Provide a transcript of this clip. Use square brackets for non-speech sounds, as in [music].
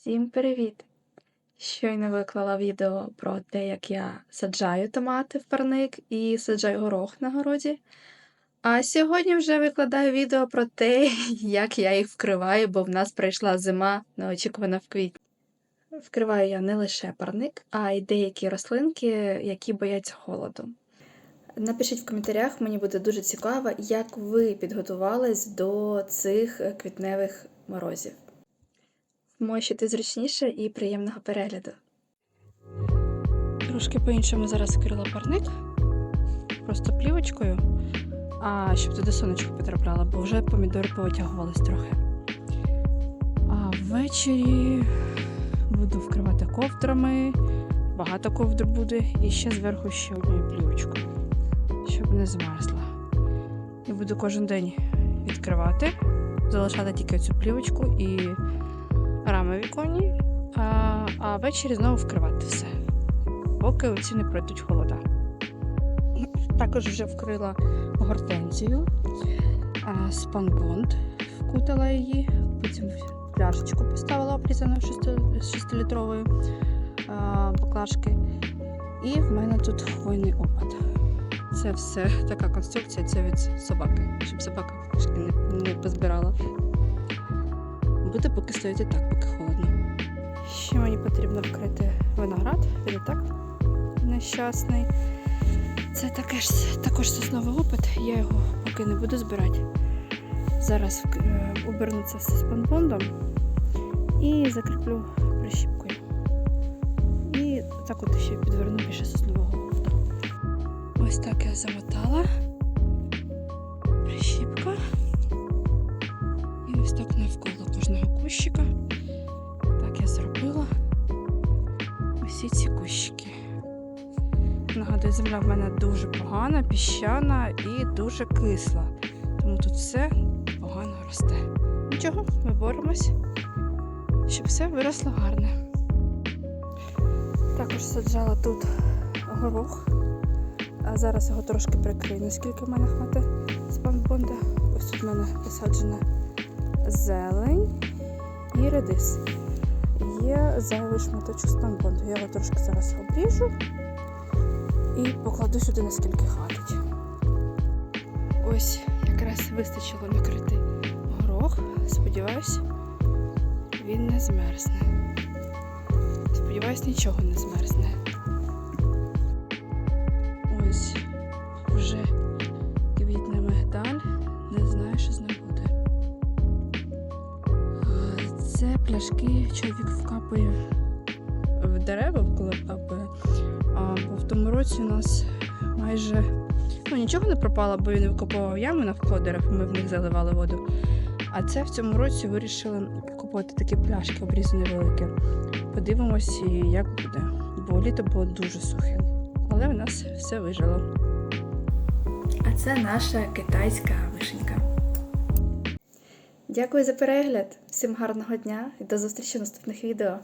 Всім привіт! Щойно виклала відео про те, як я саджаю томати в парник і саджаю горох на городі. А сьогодні вже викладаю відео про те, [laughs] як я їх вкриваю, бо в нас прийшла зима, неочікувана в квітні. Вкриваю я не лише парник, а й деякі рослинки, які бояться холоду. Напишіть в коментарях, мені буде дуже цікаво, як ви підготувались до цих квітневих морозів. Мощити зручніше і приємного перегляду. Трошки по-іншому зараз вкрила парник. Просто плівочкою, а щоб туди сонечко потрапляло, бо вже помідори повитягувались трохи. А ввечері буду вкривати ковдрами, багато ковдр буде, і ще зверху ще одною плівочкою, щоб не змерзла. І буду кожен день відкривати, залишати тільки цю плівочку і віконні, а, а ввечері знову вкривати все, поки оці не пройдуть холода. Також вже вкрила гортензію, спанбонд, вкутала її, потім пляшечку поставила обрізану 6-літрової баклажки. І в мене тут хвойний опад. Це все така конструкція, це від собаки, щоб собака не, не позбирала. Буде поки стояти так, поки холодно. Ще мені потрібно вкрити виноград, він так нещасний. Це таке ж, також сосновий опит, я його поки не буду збирати. Зараз е, оберну це все з спанбондом і закріплю прищіпкою. І так от ще підверну більше соснового опиту. Ось так я замотала. Прищіпка. Кущика. Так я зробила усі ці кущики. Нагадую, земля в мене дуже погана, піщана і дуже кисла. Тому тут все погано росте. Нічого, ми боремось, щоб все виросло гарне. Також саджала тут горох. А зараз його трошки прикрию, наскільки в мене хватить спанбонда. Ось тут в мене посаджена зелень і редис. Є зайвий шматочок спанбонду. Я його трошки зараз обріжу і покладу сюди, наскільки хватить. Ось якраз вистачило накрити горох. Сподіваюсь, він не змерзне. Сподіваюсь, нічого не змерзне. Ось Це пляшки чоловік вкапує в дерева, коли капає. А, бо в тому році у нас майже ну, нічого не пропало, бо він викопував ями навколо дерев, ми в них заливали воду. А це в цьому році вирішили купувати такі пляшки обрізані великі. Подивимось, як буде. Бо літо було дуже сухе. Але в нас все вижило. А це наша китайська вишенька. Дякую за перегляд. Всім гарного дня і до зустрічі в наступних відео.